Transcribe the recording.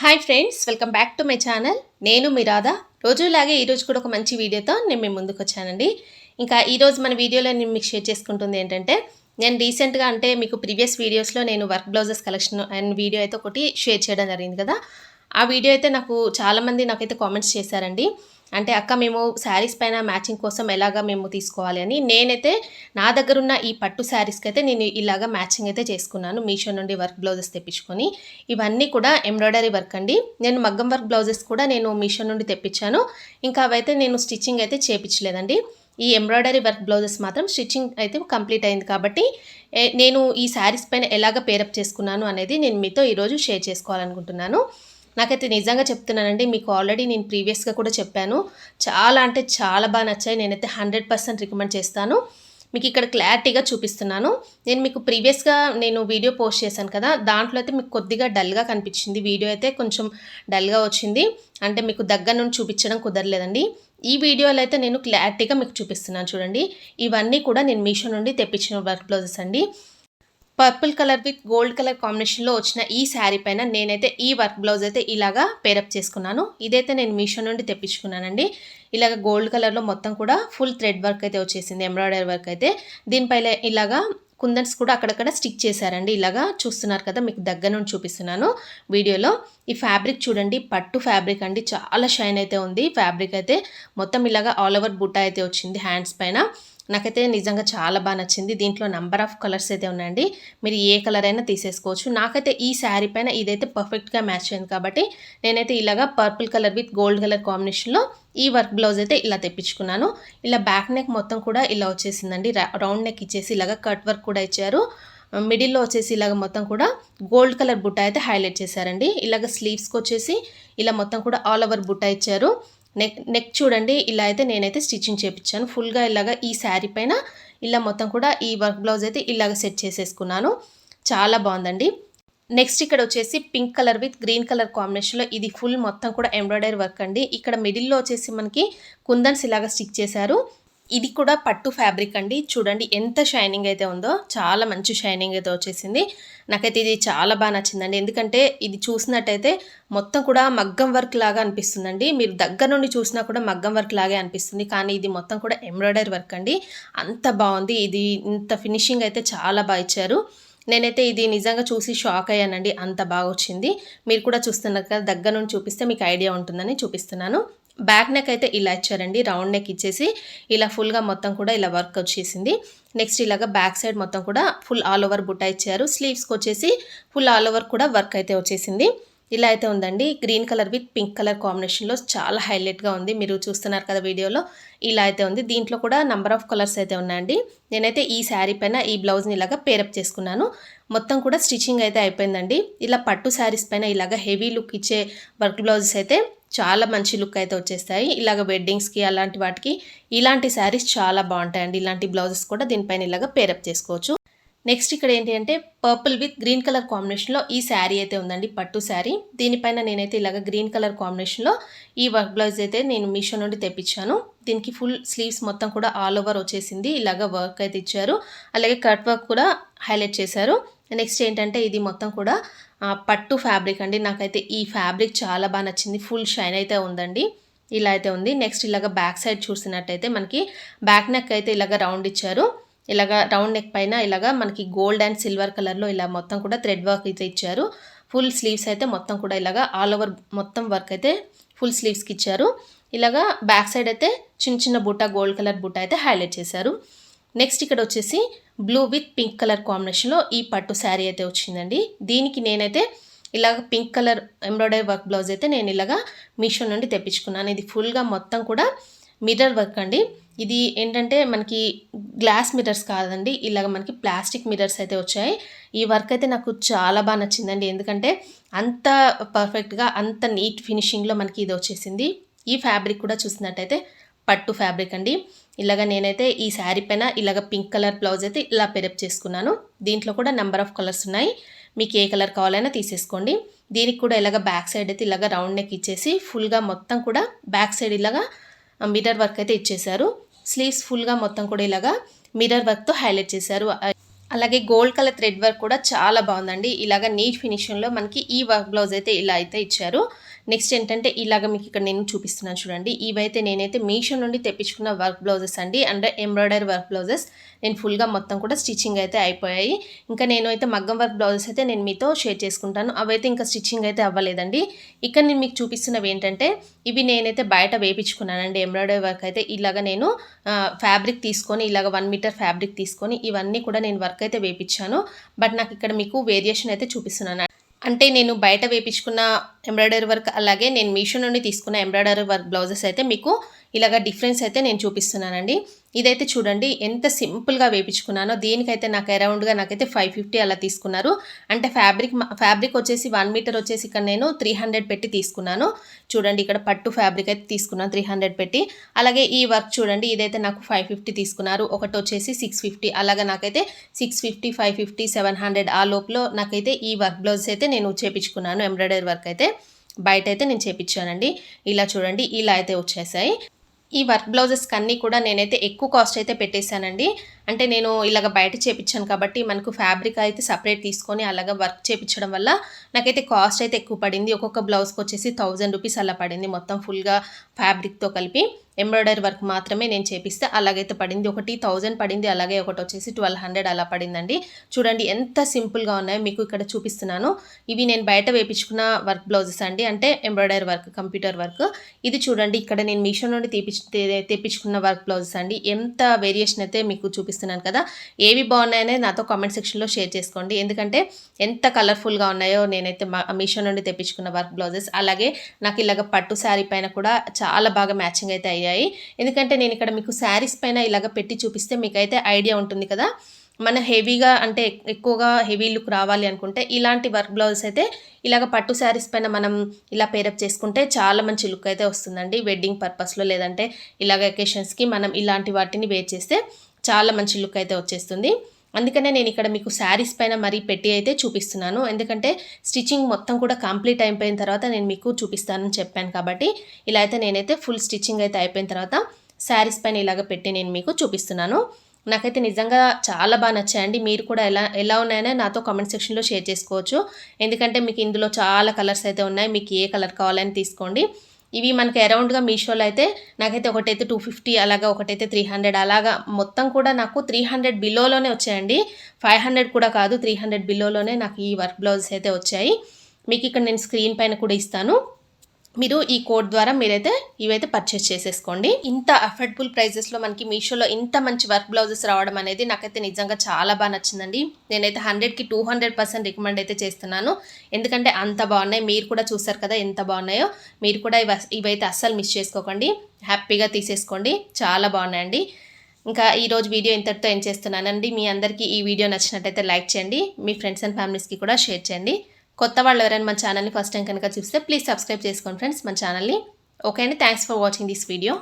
Hi friends welcome back to my channel నేను మీ రాధా. రోజులాగే ఈరోజు కూడా ఒక మంచి వీడియోతో నేను మీ ముందుకు వచ్చానండి. ఇంకా ఈరోజు మన వీడియోలో నేను మీకు షేర్ చేసుకుంటుంది ఏంటంటే నేను రీసెంట్గా అంటే మీకు ప్రీవియస్ వీడియోస్లో నేను work blouses collection and video అయితే ఒకటి షేర్ చేయడం జరిగింది కదా. ఆ వీడియో అయితే నాకు చాలామంది నాకైతే కామెంట్స్ చేశారండి. అంటే అక్క మేము శారీస్ పైన మ్యాచింగ్ కోసం ఎలాగా మేము తీసుకోవాలి అని నేనైతే నా దగ్గర ఉన్న ఈ పట్టు శారీస్కి అయితే నేను ఇలాగా మ్యాచింగ్ అయితే చేసుకున్నాను. మీషో నుండి వర్క్ బ్లౌజెస్ తెప్పించుకొని. ఇవన్నీ కూడా ఎంబ్రాయిడరీ వర్క్ అండి. నేను మగ్గం వర్క్ బ్లౌజెస్ కూడా నేను మీషో నుండి తెప్పించాను. ఇంకా అవైతే నేను స్టిచ్చింగ్ అయితే చేపించలేదండి. ఈ ఎంబ్రాయిడరీ వర్క్ బ్లౌజెస్ మాత్రం స్టిచ్చింగ్ అయితే కంప్లీట్ అయింది కాబట్టి ఏ- నేను ఈ శారీస్ పైన ఎలాగ పేరప్ చేసుకున్నాను అనేది నేను మీతో ఈరోజు షేర్ చేసుకోవాలనుకుంటున్నాను. నాకైతే నిజంగా చెప్తున్నానండి మీకు ఆల్రెడీ నేను ప్రీవియస్గా కూడా చెప్పాను. చాలా అంటే చాలా బాగా నచ్చాయి. నేనైతే హండ్రెడ్ పర్సెంట్ రికమెండ్ చేస్తాను. మీకు ఇక్కడ క్లారిటీగా చూపిస్తున్నాను. నేను మీకు ప్రీవియస్గా నేను వీడియో పోస్ట్ చేశాను కదా దాంట్లో అయితే మీకు కొద్దిగా డల్గా కనిపించింది. వీడియో అయితే కొంచెం డల్గా వచ్చింది. అంటే మీకు దగ్గర నుండి చూపించడం కుదరలేదండి. ఈ వీడియోలో అయితే నేను క్లారిటీగా మీకు చూపిస్తున్నాను చూడండి. ఇవన్నీ కూడా నేను మీషో నుండి తెప్పించిన వర్క్ బ్లౌజెస్ అండి. Purple colour with gold colour కాంబినేషన్లో వచ్చిన ఈ శారీ పైన నేనైతే ఈ వర్క్ బ్లౌజ్ అయితే ఇలాగా పేరప్ చేసుకున్నాను. ఇదైతే నేను మీషో నుండి తెప్పించుకున్నానండి. ఇలాగ గోల్డ్ కలర్లో మొత్తం కూడా ఫుల్ థ్రెడ్ వర్క్ అయితే వచ్చేసింది ఎంబ్రాయిడరీ వర్క్ అయితే. దీనిపైన ఇలాగా కుందన్స్ కూడా అక్కడక్కడ స్టిక్ చేశారండి. ఇలాగా చూస్తున్నారు కదా మీకు దగ్గర నుండి చూపిస్తున్నాను వీడియోలో. ఈ ఫ్యాబ్రిక్ చూడండి పట్టు ఫ్యాబ్రిక్ అండి. చాలా షైన్ అయితే ఉంది. ఫ్యాబ్రిక్ అయితే మొత్తం ఇలాగా ఆల్ ఓవర్ బుట్ట అయితే వచ్చింది హ్యాండ్స్ పైన. నాకైతే నిజంగా చాలా బాగా నచ్చింది. దీంట్లో నెంబర్ ఆఫ్ కలర్స్ అయితే ఉన్నాయండి. మీరు ఏ కలర్ అయినా తీసేసుకోవచ్చు. నాకైతే ఈ శారీ పైన ఇదైతే పర్ఫెక్ట్గా మ్యాచ్ అయింది కాబట్టి నేనైతే ఇలాగా purple colour with gold colour కాంబినేషన్లో ఈ వర్క్ బ్లౌజ్ అయితే ఇలా తెప్పించుకున్నాను. ఇలా బ్యాక్ నెక్ మొత్తం కూడా ఇలా వచ్చేసిందండి. రా- రౌండ్ నెక్ ఇచ్చేసి ఇలాగా కట్ వర్క్ కూడా ఇచ్చారు. మిడిల్లో వచ్చేసి ఇలాగ మొత్తం కూడా గోల్డ్ కలర్ బుట్ట అయితే హైలైట్ చేశారండి. ఇలాగ స్లీవ్స్కి వచ్చేసి ఇలా మొత్తం కూడా ఆల్ ఓవర్ బుట్ట ఇచ్చారు. నెక్ నెక్ చూడండి ఇలా అయితే నేనైతే స్టిచ్చింగ్ చేపించాను ఫుల్గా ఇలాగ ఈ శారీ పైన ఇలా మొత్తం కూడా ఈ వర్క్ బ్లౌజ్ అయితే ఇలాగ సెట్ చేసేసుకున్నాను. చాలా బాగుందండి. నెక్స్ట్ ఇక్కడ వచ్చేసి pink colour with green colour కాంబినేషన్లో ఇది ఫుల్ మొత్తం కూడా ఎంబ్రాయిడరీ వర్క్ అండి. ఇక్కడ మిడిల్లో వచ్చేసి మనకి కుందన్స్ ఇలాగ స్టిక్ చేశారు. ఇది కూడా పట్టు ఫ్యాబ్రిక్ అండి. చూడండి ఎంత షైనింగ్ అయితే ఉందో చాలా మంచి షైనింగ్ అయితే వచ్చేసింది. నాకైతే ఇది చాలా బాగా నచ్చిందండి. ఎందుకంటే ఇది చూసినట్టయితే మొత్తం కూడా మగ్గం వర్క్ లాగా అనిపిస్తుందండి. మీరు దగ్గర నుండి చూసినా కూడా మగ్గం వర్క్ లాగే అనిపిస్తుంది. కానీ ఇది మొత్తం కూడా ఎంబ్రాయిడరీ వర్క్ అండి. అంత బాగుంది. ఇది ఇంత ఫినిషింగ్ అయితే చాలా బాగా ఇచ్చారు. నేనైతే ఇది నిజంగా చూసి షాక్ అయ్యానండి. అంత బాగా వచ్చింది. మీరు కూడా చూస్తున్నారు కదా దగ్గర నుండి చూపిస్తే మీకు ఐడియా ఉంటుందని చూపిస్తున్నాను. బ్యాక్ నెక్ అయితే ఇలా ఇచ్చారండి. రౌండ్ నెక్ ఇచ్చేసి ఇలా ఫుల్గా మొత్తం కూడా ఇలా వర్క్ వచ్చేసింది. నెక్స్ట్ ఇలాగా బ్యాక్ సైడ్ మొత్తం కూడా ఫుల్ ఆల్ ఓవర్ బుట్ట ఇచ్చారు. స్లీవ్స్కి వచ్చేసి ఫుల్ ఆల్ ఓవర్ కూడా వర్క్ అయితే వచ్చేసింది. ఇలా అయితే ఉందండి. Green colour with pink colour కాంబినేషన్లో చాలా హైలైట్గా ఉంది. మీరు చూస్తున్నారు కదా వీడియోలో. ఇలా అయితే ఉంది. దీంట్లో కూడా నంబర్ ఆఫ్ కలర్స్ అయితే ఉన్నాయండి. నేనైతే ఈ శారీ పైన ఈ బ్లౌజ్ని ఇలాగా పేరప్ చేసుకున్నాను. మొత్తం కూడా స్టిచ్చింగ్ అయితే అయిపోయిందండి. ఇలా పట్టు శారీస్ పైన ఇలాగ హెవీ లుక్ ఇచ్చే వర్క్ బ్లౌజెస్ అయితే చాలా మంచి లుక్ అయితే వచ్చేస్తాయి. ఇలాగ వెడ్డింగ్స్కి అలాంటి వాటికి ఇలాంటి శారీస్ చాలా బాగుంటాయండి. ఇలాంటి బ్లౌజెస్ కూడా దీనిపైన ఇలాగ పేరప్ చేసుకోవచ్చు. నెక్స్ట్ ఇక్కడ ఏంటి అంటే పర్పుల్ విత్ గ్రీన్ కలర్ కాంబినేషన్లో ఈ శారీ అయితే ఉందండి పట్టు శారీ. దీనిపైన నేనైతే ఇలాగ గ్రీన్ కలర్ కాంబినేషన్లో ఈ వర్క్ బ్లౌజ్ అయితే నేను మీషో నుండి తెప్పించాను. దీనికి ఫుల్ స్లీవ్స్ మొత్తం కూడా ఆల్ ఓవర్ వచ్చేసింది. ఇలాగ వర్క్ అయితే ఇచ్చారు. అలాగే కట్ వర్క్ కూడా హైలైట్ చేశారు. నెక్స్ట్ ఏంటంటే ఇది మొత్తం కూడా పట్టు ఫ్యాబ్రిక్ అండి. నాకైతే ఈ ఫ్యాబ్రిక్ చాలా బాగా నచ్చింది. ఫుల్ షైన్ అయితే ఉందండి. ఇలా అయితే ఉంది. నెక్స్ట్ ఇలాగ బ్యాక్ సైడ్ చూసినట్టయితే మనకి బ్యాక్ నెక్ అయితే ఇలాగ రౌండ్ ఇచ్చారు. ఇలాగ రౌండ్ నెక్ పైన ఇలాగ మనకి గోల్డ్ అండ్ సిల్వర్ కలర్లో ఇలా మొత్తం కూడా థ్రెడ్ వర్క్ అయితే ఇచ్చారు. ఫుల్ స్లీవ్స్ అయితే మొత్తం కూడా ఇలాగ ఆల్ ఓవర్ మొత్తం వర్క్ అయితే ఫుల్ స్లీవ్స్కి ఇచ్చారు. ఇలాగా బ్యాక్ సైడ్ అయితే చిన్న చిన్న బుట్ట గోల్డ్ కలర్ బుట్ట అయితే హైలైట్ చేశారు. నెక్స్ట్ ఇక్కడ వచ్చేసి బ్లూ విత్ పింక్ కలర్ కాంబినేషన్లో ఈ పట్టు శారీ అయితే వచ్చిందండి. దీనికి నేనైతే ఇలాగ pink colour embroidery work blouse అయితే నేను ఇలాగా మీషో నుండి తెప్పించుకున్నాను. ఇది ఫుల్గా మొత్తం కూడా మిర్రర్ వర్క్ అండి. ఇది ఏంటంటే మనకి గ్లాస్ మిర్రర్స్ కాదండి ఇలాగ మనకి ప్లాస్టిక్ మిర్రర్స్ అయితే వచ్చాయి. ఈ వర్క్ అయితే నాకు చాలా బాగా నచ్చిందండి. ఎందుకంటే అంత పర్ఫెక్ట్గా అంత నీట్ ఫినిషింగ్లో మనకి ఇది వచ్చేసింది. ఈ ఫ్యాబ్రిక్ కూడా చూసినట్టయితే పట్టు ఫ్యాబ్రిక్ అండి. ఇలాగ నేనైతే ఈ శారీ పైన ఇలాగ పింక్ కలర్ బ్లౌజ్ అయితే ఇలా పెరప్ చేసుకున్నాను. దీంట్లో కూడా నెంబర్ ఆఫ్ కలర్స్ ఉన్నాయి. మీకు ఏ కలర్ కావాలైనా తీసేసుకోండి. దీనికి కూడా ఇలాగ బ్యాక్ సైడ్ అయితే ఇలాగ రౌండ్ నెక్ ఇచ్చేసి ఫుల్గా మొత్తం కూడా బ్యాక్ సైడ్ ఇలాగా మిర్రర్ వర్క్ అయితే ఇచ్చేసారు స్లీవ్స్ ఫుల్గా మొత్తం కూడా ఇలాగా మిర్రర్ వర్క్తో హైలైట్ చేశారు. అలాగే గోల్డ్ కలర్ థ్రెడ్ వర్క్ కూడా చాలా బాగుందండి. ఇలాగ నీట్ ఫినిషింగ్లో మనకి ఈ వర్క్ బ్లౌజ్ అయితే ఇలా అయితే ఇచ్చారు. నెక్స్ట్ ఏంటంటే ఇలాగ మీకు ఇక్కడ నేను చూపిస్తున్నాను చూడండి. ఇవైతే నేనైతే మీషో నుండి తెప్పించుకున్న వర్క్ బ్లౌజెస్ అండి. And embroidery work blouses. నేను ఫుల్గా మొత్తం కూడా స్టిచ్చింగ్ అయితే అయిపోయాయి. ఇంకా నేను అయితే మగ్గం వర్క్ బ్లౌజెస్ అయితే నేను మీతో షేర్ చేసుకుంటాను. అవైతే ఇంకా స్టిచ్చింగ్ అయితే అవ్వలేదండి. ఇక్కడ నేను మీకు చూపిస్తున్నవి ఏంటంటే ఇవి నేనైతే బయట వేపించుకున్నానండి. ఎంబ్రాయిడరీ వర్క్ అయితే ఇలాగ నేను ఫ్యాబ్రిక్ తీసుకొని ఇలాగ వన్ మీటర్ ఫ్యాబ్రిక్ తీసుకొని ఇవన్నీ కూడా నేను వర్క్ అయితే వేపించాను. బట్ నాకు ఇక్కడ మీకు వేరియేషన్ అయితే చూపిస్తున్నాను అంటే నేను బయట వేపించుకున్న ఎంబ్రాయిడరీ వర్క్ అలాగే నేను మీషో నుండి తీసుకున్న ఎంబ్రాయిడరీ వర్క్ బ్లౌజెస్ అయితే మీకు ఇలాగ డిఫరెన్స్ అయితే నేను చూపిస్తున్నానండి. ఇదైతే చూడండి ఎంత సింపుల్గా వేపించుకున్నానో దీనికైతే నాకు అరౌండ్గా నాకైతే ఫైవ్ ఫిఫ్టీ అలా తీసుకున్నారు. అంటే ఫ్యాబ్రిక్ ఫ్యాబ్రిక్ వచ్చేసి వన్ మీటర్ వచ్చేసి ఇక్కడ నేను త్రీ హండ్రెడ్ పెట్టి తీసుకున్నాను. చూడండి ఇక్కడ పట్టు ఫ్యాబ్రిక్ అయితే తీసుకున్నాను త్రీ హండ్రెడ్ పెట్టి. అలాగే ఈ వర్క్ చూడండి ఇదైతే నాకు ఫైవ్ ఫిఫ్టీ తీసుకున్నారు. ఒకటి వచ్చేసి సిక్స్ ఫిఫ్టీ. అలాగే నాకైతే six fifty five fifty seven hundred ఆ లోపల నాకైతే ఈ వర్క్ బ్లౌజ్ అయితే నేను చేపించుకున్నాను ఎంబ్రాయిడరీ వర్క్ అయితే. బయట అయితే నేను చేపించానండి. ఇలా చూడండి ఇలా అయితే వచ్చేసాయి. ఈ వర్క్ బ్లౌజెస్కి అన్నీ కూడా నేనైతే ఎక్కువ కాస్ట్ అయితే పెట్టేశానండి. అంటే నేను ఇలాగ బయట చేపించాను కాబట్టి మనకు ఫ్యాబ్రిక్ అయితే సపరేట్ తీసుకొని అలాగ వర్క్ చేపించడం వల్ల నాకైతే కాస్ట్ అయితే ఎక్కువ పడింది. ఒక్కొక్క బ్లౌజ్కి వచ్చేసి థౌజండ్ రూపీస్ అలా పడింది. మొత్తం ఫుల్గా ఫ్యాబ్రిక్తో కలిపి ఎంబ్రాయిడరీ వర్క్ మాత్రమే నేను చేపిస్తే అలాగైతే పడింది. ఒకటి థౌజండ్ పడింది. అలాగే ఒకటి వచ్చేసి ట్వెల్వ్ హండ్రెడ్ అలా పడిందండి. చూడండి ఎంత సింపుల్గా ఉన్నాయో మీకు ఇక్కడ చూపిస్తున్నాను. ఇవి నేను బయట వేపించుకున్న వర్క్ బ్లౌజెస్ అండి. అంటే ఎంబ్రాయిడరీ వర్క్ కంప్యూటర్ వర్క్ ఇది చూడండి ఇక్కడ నేను మీషో నుండి తెప్పించి తెప్పించుకున్న వర్క్ బ్లౌజెస్ అండి. ఎంత వేరియేషన్ అయితే మీకు చూపిస్తున్నాను కదా. ఏవి బాగున్నాయనే నాతో కామెంట్ సెక్షన్లో షేర్ చేసుకోండి. ఎందుకంటే ఎంత కలర్ఫుల్గా ఉన్నాయో నేనైతే మీషో నుండి తెప్పించుకున్న వర్క్ బ్లౌజెస్ అలాగే నాకు ఇలాగ పట్టు శారీ పైన కూడా చాలా బాగా మ్యాచింగ్ అయితే అయ్యాయి. ఎందుకంటే నేను ఇక్కడ మీకు శారీస్ పైన ఇలాగ పెట్టి చూపిస్తే మీకైతే ఐడియా ఉంటుంది కదా. మన హెవీగా అంటే ఎక్కువగా హెవీ లుక్ రావాలి అనుకుంటే ఇలాంటి వర్క్ బ్లౌజ్ అయితే ఇలాగ పట్టు శారీస్ పైన మనం ఇలా పేరప్ చేసుకుంటే చాలా మంచి లుక్ అయితే వస్తుందండి. వెడ్డింగ్ పర్పస్లో లేదంటే ఇలాగ ఎకేషన్స్కి మనం ఇలాంటి వాటిని వేర్ చేస్తే చాలా మంచి లుక్ అయితే వచ్చేస్తుంది. అందుకనే నేను ఇక్కడ మీకు శారీస్ పైన మరీ పెట్టి అయితే చూపిస్తున్నాను. ఎందుకంటే స్టిచ్చింగ్ మొత్తం కూడా కంప్లీట్ అయిపోయిన తర్వాత నేను మీకు చూపిస్తానని చెప్పాను కాబట్టి ఇలా అయితే నేనైతే ఫుల్ స్టిచ్చింగ్ అయితే అయిపోయిన తర్వాత శారీస్ పైన ఇలాగ పెట్టి నేను మీకు చూపిస్తున్నాను. నాకైతే నిజంగా చాలా బాగా నచ్చాయండి. మీరు కూడా ఎలా ఎలా ఉన్నాయనే నాతో కామెంట్ సెక్షన్లో షేర్ చేసుకోవచ్చు. ఎందుకంటే మీకు ఇందులో చాలా కలర్స్ అయితే ఉన్నాయి. మీకు ఏ కలర్ కావాలని తీసుకోండి. ఇవి మనకి అరౌండ్గా మీషోలో అయితే నాకైతే ఒకటైతే టూ ఫిఫ్టీ అలాగా ఒకటైతే త్రీ హండ్రెడ్ అలాగా మొత్తం కూడా నాకు త్రీ హండ్రెడ్ బిలోలోనే వచ్చాయండి. ఫైవ్ హండ్రెడ్ కూడా కాదు త్రీ హండ్రెడ్ బిలోలోనే నాకు ఈ వర్క్ బ్లౌజెస్ అయితే వచ్చాయి. మీకు ఇక్కడ నేను స్క్రీన్ పైన కూడా ఇస్తాను. మీరు ఈ కోడ్ ద్వారా మీరైతే ఇవైతే పర్చేస్ చేసేసుకోండి. ఇంత అఫోర్డబుల్ ప్రైజెస్లో మనకి మీషోలో ఇంత మంచి వర్క్ బ్లౌజెస్ రావడం అనేది నాకైతే నిజంగా చాలా బాగా నచ్చిందండి. నేనైతే హండ్రెడ్కి టూ హండ్రెడ్ పర్సెంట్ రికమెండ్ అయితే చేస్తున్నాను. ఎందుకంటే అంత బాగున్నాయి. మీరు కూడా చూసారు కదా ఎంత బాగున్నాయో. మీరు కూడా ఇవి ఇవైతే అస్సలు మిస్ చేసుకోకండి. హ్యాపీగా తీసేసుకోండి. చాలా బాగున్నాయండి. ఇంకా ఈరోజు వీడియో ఇంతటితో ఏం చేస్తున్నానండి. మీ అందరికీ ఈ వీడియో నచ్చినట్టయితే లైక్ చేయండి. మీ ఫ్రెండ్స్ అండ్ ఫ్యామిలీస్కి కూడా షేర్ చేయండి. కొత్త వాళ్ళు ఎవరైనా మన ఛానల్ని ఫస్ట్ టైం కనుక చూస్తే ప్లీజ్ సబ్స్క్రైబ్ చేసుకోండి ఫ్రెండ్స్ మన ఛానల్ని. ఓకే అండి thanks for watching this video